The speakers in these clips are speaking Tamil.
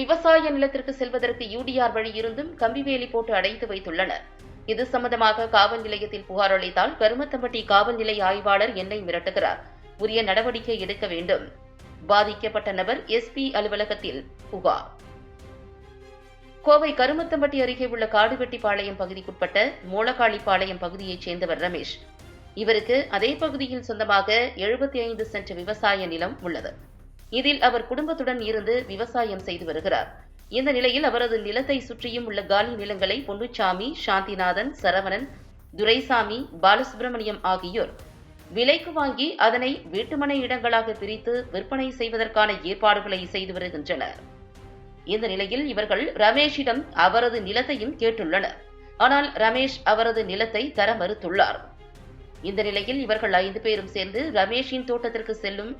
விவசாய நிலத்திற்கு செல்வதற்கு யூடிஆர் வழி இருந்தும் கம்பிவேலி போட்டு அடைத்து வைத்துள்ளனர். இது சம்பந்தமாக காவல் நிலையத்தில் புகார் அளித்தால் கருமத்தம்பட்டி காவல் நிலைய ஆய்வாளர் என்னை மிரட்டுகிறார். உரிய நடவடிக்கை எடுக்க வேண்டும். பாதிக்கப்பட்ட நபர் எஸ்பி அலுவலகத்தில் புகார். கோவை கருமத்தம்பட்டி அருகே உள்ள காடுவெட்டிப்பாளையம் பகுதிக்குட்பட்ட மூலக்காளிப்பாளையம் பகுதியைச் சேர்ந்தவர் ரமேஷ். இவருக்கு அதே பகுதியில் சொந்தமாக எழுபத்தி ஐந்து சென்ட் விவசாய நிலம் உள்ளது. இதில் அவர் குடும்பத்துடன் இருந்து விவசாயம் செய்து வருகிறார். இந்த நிலையில் அவரது நிலத்தை சுற்றியும் உள்ள காலி நிலங்களை பொன்னுச்சாமி சாந்திநாதன் சரவணன் துரைசாமி பாலசுப்பிரமணியம் ஆகியோர் விலைக்கு வாங்கி அதனை வீட்டுமனை இடங்களாக பிரித்து விற்பனை செய்வதற்கான ஏற்பாடுகளை செய்து வருகின்றனர். இந்த நிலையில் இவர்கள் ரமேஷிடம் அவரது நிலத்தையும் கேட்டுள்ளனர். ஆனால் ரமேஷ் அவரது நிலத்தை தர மறுத்துள்ளார். இந்த நிலையில் இவர்கள் ஐந்து பேரும் சேர்ந்து ரமேஷின் தோட்டத்திற்கு செல்லும்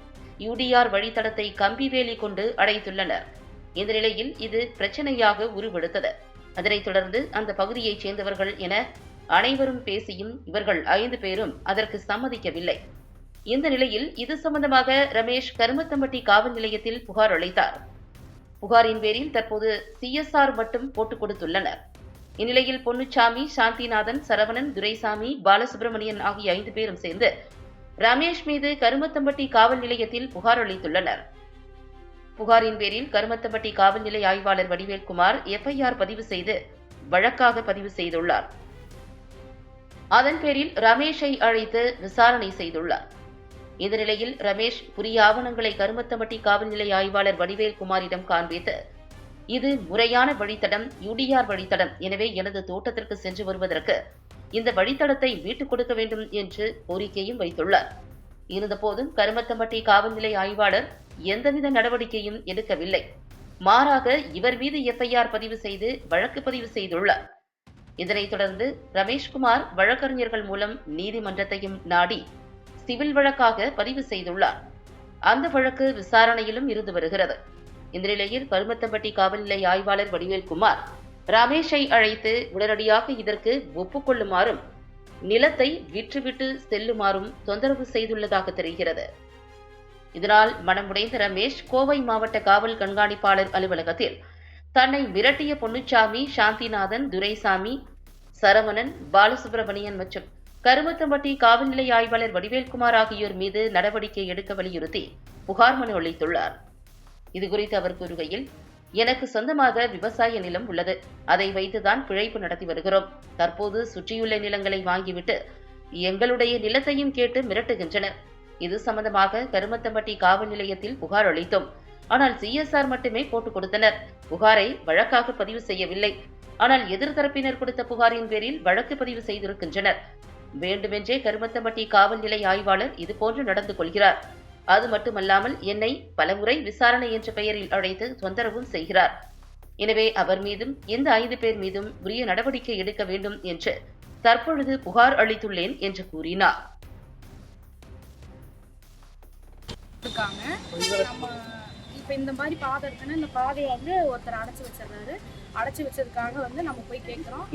யூடிஆர் வழித்தடத்தை கம்பிவேலி கொண்டு அடைத்துள்ளனர். இந்த நிலையில் இது பிரச்சனையாக உருவெடுத்தது. அதனைத் தொடர்ந்து அந்த பகுதியைச் சேர்ந்தவர்கள் என அனைவரும் பேசியும் இவர்கள் ஐந்து பேரும் அதற்கு சம்மதிக்கவில்லை. இந்த நிலையில் இது சம்பந்தமாக ரமேஷ் கருமத்தம்பட்டி காவல் நிலையத்தில் புகார் அளித்தார். புகாரின் பேரில் தற்போது சிஎஸ்ஆர் மட்டும் போட்டுக் கொடுத்துள்ளனர். இந்நிலையில் பொன்னுச்சாமி சாந்திநாதன் சரவணன் துரைசாமி பாலசுப்ரமணியன் ஆகிய ஐந்து பேரும் சேர்ந்து ரமேஷ் மீது கருமத்தம்பட்டி காவல் நிலையத்தில் புகார் அளித்துள்ளனர். புகாரின் பேரில் கருமத்தம்பட்டி காவல் நிலைய ஆய்வாளர் வடிவேல்குமார் எஃப்ஐஆர் பதிவு செய்து வழக்காக பதிவு செய்துள்ளார். அதன் பேரில் ரமேஷை அழைத்து விசாரணை செய்துள்ளார். இந்த நிலையில் ரமேஷ் புரிய ஆவணங்களை கருமத்தம்பட்டி காவல் நிலைய ஆய்வாளர் வடிவேல்குமாரிடம் காண்பித்து இது முறையான வழித்தடம் யூடிஆர் வழித்தடம் எனவே எனது தோட்டத்திற்கு சென்று வருவதற்கு இந்த வழித்தடத்தை மீட்டுக் கொடுக்க வேண்டும் என்று கோரிக்கையும் வைத்துள்ளார். இருந்தபோதும் கருமத்தம்பட்டி காவல்நிலை ஆய்வாளர் எந்தவித நடவடிக்கையும் எடுக்கவில்லை. மாறாக இவர் மீது எஃப்ஐஆர் பதிவு செய்து வழக்கு பதிவு செய்துள்ளார். இதனைத் தொடர்ந்து ரமேஷ்குமார் வழக்கறிஞர்கள் மூலம் நீதிமன்றத்தையும் நாடி சிவில் வழக்காக பதிவு செய்துள்ளார். அந்த வழக்கு விசாரணையிலும் இருந்து வருகிறது. இந்த நிலையில் கருமத்தம்பட்டி காவல்நிலை ஆய்வாளர் வடிவேல்குமார் ரமேஷை அழைத்து உடனடியாக இதற்கு ஒப்புக்கொள்ளுமாறும் நிலத்தை விற்றுவிட்டு செல்லுமாறும் தொந்தரவு செய்துள்ளதாக தெரிகிறது. இதனால் மனமுடைந்த ரமேஷ் கோவை மாவட்ட காவல் கண்காணிப்பாளர் அலுவலகத்தில் தன்னை மிரட்டிய பொன்னுச்சாமி சாந்திநாதன் துரைசாமி சரவணன் பாலசுப்பிரமணியன் மற்றும் கருமத்தம்பட்டி காவல்நிலை ஆய்வாளர் வடிவேல்குமார் ஆகியோர் மீது நடவடிக்கை எடுக்க வலியுறுத்தி புகார் மனு அளித்துள்ளார். இதுகுறித்து அவர் கூறுகையில் எனக்கு சொந்தமாக விவசாய நிலம் உள்ளது. அதை வைத்துதான் பிழைப்பு நடத்தி வருகிறோம். தற்போது சுற்றியுள்ள நிலங்களை வாங்கிவிட்டு எங்களுடைய நிலத்தையும் கேட்டு மிரட்டுகின்றனர். இது சம்பந்தமாக கருமத்தம்பட்டி காவல் நிலையத்தில் புகார் அளித்தோம். ஆனால் சிஎஸ்ஆர் மட்டுமே போட்டுக் கொடுத்தனர். புகாரை வழக்காக பதிவு செய்யவில்லை. ஆனால் எதிர்தரப்பினர் கொடுத்த புகாரின் பேரில் வழக்கு பதிவு செய்திருக்கின்றனர். வேண்டுமென்றே கருமத்தம்பட்டி காவல் நிலை ஆய்வாளர் இதுபோன்று நடந்து கொள்கிறார். அது மட்டுமல்லாமல் என்னை பலமுறை விசாரணை என்ற பெயரில் அழைத்து தொந்தரவும் செய்கிறார். எனவே அவர் மீதும் இந்த ஐந்து பேர் மீதும் உரிய நடவடிக்கை எடுக்க வேண்டும் என்று தற்பொழுது புகார் அளித்துள்ளேன் என்று கூறினார். இருக்காங்க. நம்ம இப்போ இந்த மாதிரி பாதை இருக்குன்னா இந்த பாதையை வந்து ஒருத்தர் அடைச்சி வச்சிடுறாரு. அடைச்சி வச்சதுக்காக வந்து நம்ம போய் கேட்குறோம்.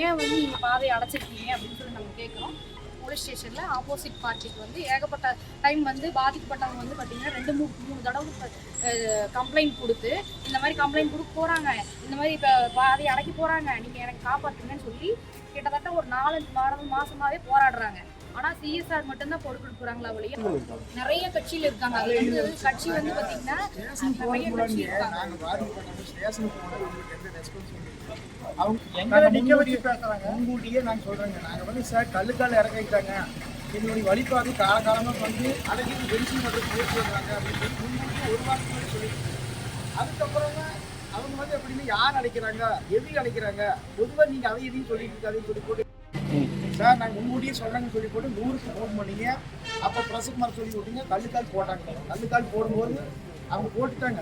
ஏன் வந்து இந்த பாதையை அடைச்சிருக்கீங்க அப்படின்னு சொல்லி நம்ம கேட்குறோம். போலீஸ் ஸ்டேஷனில் ஆப்போசிட் பார்ட்டிக்கு வந்து ஏகப்பட்ட டைம் வந்து பாதிக்கப்பட்டவங்க வந்து பார்த்தீங்கன்னா ரெண்டு மூணு மூணு தடவை கம்ப்ளைண்ட் கொடுத்து இந்த மாதிரி கம்ப்ளைண்ட் கொடுக்க போகிறாங்க இந்த மாதிரி இப்போ பாதி அடைக்க போகிறாங்க நீங்கள் எனக்கு காப்பாற்றுங்கன்னு சொல்லி கிட்டத்தட்ட ஒரு நாலஞ்சு வாரம் மாசமாவே போராடுறாங்க. ஆனா சிஎஸ்ஆர் மட்டும்தான் பொறுப்பு கொடுக்குறாங்களா ஒழிய நிறைய கட்சியில இருக்காங்க. அது வந்து கட்சி வந்து பாத்தீங்கன்னா நிறைய கட்சி அவங்க எங்களை நிக்க வச்சு பேசுறாங்க? நாங்க சொல்றேங்க. நாங்க வந்து சார் கல்லுக்கால இறக்கிட்டாங்க. எங்களுடைய வழிபாதை காலகாலமா வந்து அடைக்கிட்டு பென்ஷன் வந்து போயிட்டு வர்றாங்க அப்படின்னு சொல்லி முன்கூட்டியே ஒரு அதுக்கப்புறம் தான் அவங்க வந்து எப்படின்னு யார் அடைக்கிறாங்க எதுக்கு அடைக்கிறாங்க பொதுவாக நீங்க அதை எதையும் சொல்லிட்டு இருக்காதையும் சொல்லி போட்டு சார் நாங்கள் முன்கூட்டியே சொல்றாங்கன்னு சொல்லி போட்டு நூறுக்கு ஃபோன் பண்ணீங்க. அப்போ ப்ரெஸ்ஸுக்கு மாதிரி சொல்லி விட்டீங்க கல்லுக்கால் போட்டாங்க. கல்லுக்கால் போடும்போது அவங்க போட்டுட்டாங்க.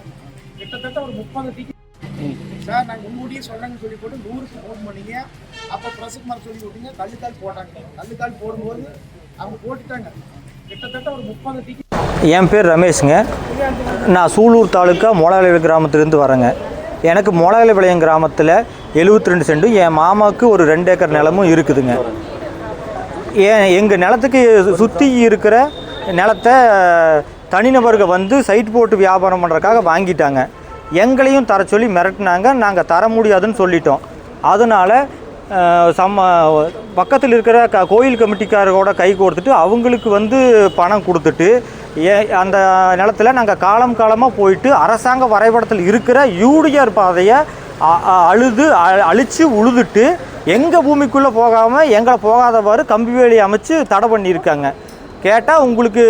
கிட்டத்தட்ட ஒரு முப்பது டிக்கெட் சார் நாங்கள் முன்கூட்டியே சொல்றாங்கன்னு சொல்லி போட்டு நூறுக்கு ஃபோன் பண்ணீங்க. அப்போ ப்ரெஸ்ஸுக்கு மாதிரி சொல்லி விட்டீங்க கல்லுக்கால் போட்டாங்க. கல்லுக்கால் போடும்போது அவங்க போட்டுட்டாங்க. கிட்டத்தட்ட ஒரு முப்பது டிக்கெட் என் பேர் ரமேஷுங்க. நான் சூலூர் தாலுக்கா மோளாவிளை கிராமத்திலேருந்து வரேங்க. எனக்கு மோளாவிளையம் கிராமத்தில் எழுபத்தி ரெண்டு சென்டும் என் மாமாவுக்கு ஒரு ரெண்டு ஏக்கர் நிலமும் இருக்குதுங்க. ஏன் எங்கள் நிலத்துக்கு சுற்றி இருக்கிற நிலத்தை தனிநபர்கள் வந்து சைட் போட்டு வியாபாரம் பண்ணுறதுக்காக வாங்கிட்டாங்க. எங்களையும் தர சொல்லி மிரட்டினாங்க. நாங்கள் தர முடியாதுன்னு சொல்லிட்டோம். அதனால் சம்ம பக்கத்தில் இருக்கிற க கோயில் கமிட்டிக்காரோட கை கொடுத்துட்டு அவங்களுக்கு வந்து பணம் கொடுத்துட்டு ஏ அந்த நிலத்தில் நாங்கள் காலம் காலமாக போயிட்டு அரசாங்க வரைபடத்தில் இருக்கிற யூடிஆர் பாதையை அ- அழுது அ- உழுதுட்டு எங்கள் பூமிக்குள்ளே போகாமல் எங்களை போகாதவாறு கம்பி வேலி அமைச்சு தடை பண்ணியிருக்காங்க. கேட்டால் உங்களுக்கு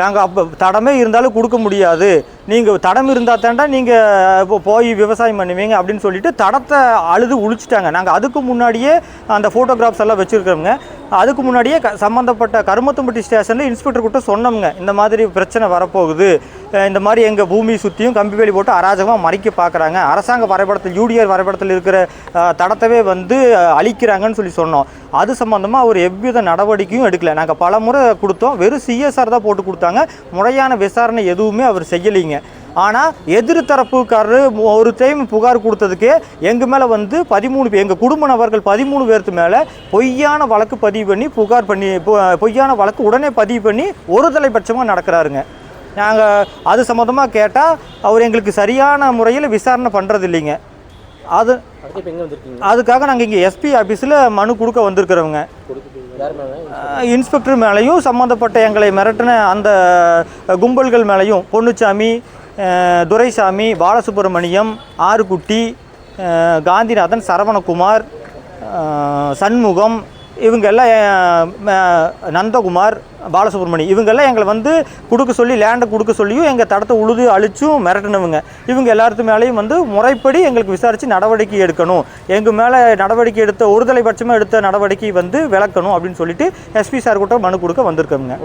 நாங்கள் அப்போ தடமே இருந்தாலும் கொடுக்க முடியாது. நீங்கள் தடம் இருந்தால் தாண்டா நீங்கள் இப்போ போய் விவசாயம் பண்ணுவீங்க அப்படின்னு சொல்லிட்டு தடத்தை அழுது உழிச்சிட்டாங்க. நாங்கள் அதுக்கு முன்னாடியே அந்த ஃபோட்டோகிராஃப்ஸ் எல்லாம் வச்சுருக்கிறோங்க அதுக்கு முன்னாடியே க சம்மந்தப்பட்ட கருமத்தம்பட்டி ஸ்டேஷனில் இன்ஸ்பெக்டர் கிட்ட சொன்னோம்ங்க. இந்த மாதிரி பிரச்சனை வரப்போகுது. இந்த மாதிரி எங்கள் பூமி சுற்றியும் கம்பி வேலி போட்டு அராஜகமாக மறைக்க பார்க்குறாங்க அரசாங்க வரைபடத்தில் யூடிஆர் வரைபடத்தில் இருக்கிற தடத்தவே வந்து அழிக்கிறாங்கன்னு சொல்லி சொன்னோம். அது சம்மந்தமாக அவர் எவ்வித நடவடிக்கையும் எடுக்கலை. நாங்கள் பல முறை கொடுத்தோம். வெறும் சிஎஸ்ஆர் தான் போட்டு கொடுத்தாங்க. முறையான விசாரணை எதுவுமே அவர் செய்யலைங்க. ஆனால் எதிர்த்தரப்புக்காரர் ஒரு டைம் புகார் கொடுத்ததுக்கே எங்கள் மேலே வந்து பதிமூணு பேர் எங்கள் குடும்ப நபர்கள் பதிமூணு பேர்த்து மேலே பொய்யான வழக்கு பதிவு பண்ணி புகார் பண்ணி பொ- பொய்யான வழக்கு உடனே பதிவு பண்ணி ஒரு தலைபட்சமாக நடக்கிறாருங்க. நாங்கள் அது சம்மந்தமாக கேட்டால் அவர் எங்களுக்கு சரியான முறையில் விசாரணை பண்ணுறது இல்லைங்க அது அதுக்காக நாங்கள் இங்கே எஸ்பி ஆஃபீஸில் மனு கொடுக்க வந்திருக்கிறோங்க அஹ், இன்ஸ்பெக்டர் மேலேயும் சம்மந்தப்பட்ட எங்களை மிரட்டின அந்த கும்பல்கள் மேலேயும் பொன்னுச்சாமி துரைசாமி பாலசுப்ரமணியம் ஆறுகுட்டி அஹ், காந்திநாதன் சரவணகுமார் சண்முகம் இவங்கெல்லாம் நந்தகுமார் பாலசுப்ரமணி இவங்கெல்லாம் எங்களை வந்து கொடுக்க சொல்லி லேண்டை கொடுக்க சொல்லியும் எங்கள் தடத்தை உழுது அழிச்சும் மிரட்டினவங்க. இவங்க எல்லாத்து மேலேயும் வந்து முறைப்படி எங்களுக்கு விசாரித்து நடவடிக்கை எடுக்கணும். எங்கள் மேலே நடவடிக்கை எடுத்த ஒருதலை பட்சமாக எடுத்த நடவடிக்கை வந்து விளக்கணும் அப்படின்னு சொல்லிட்டு எஸ்பி சார் கிட்ட மனு கொடுக்க வந்திருக்கோங்க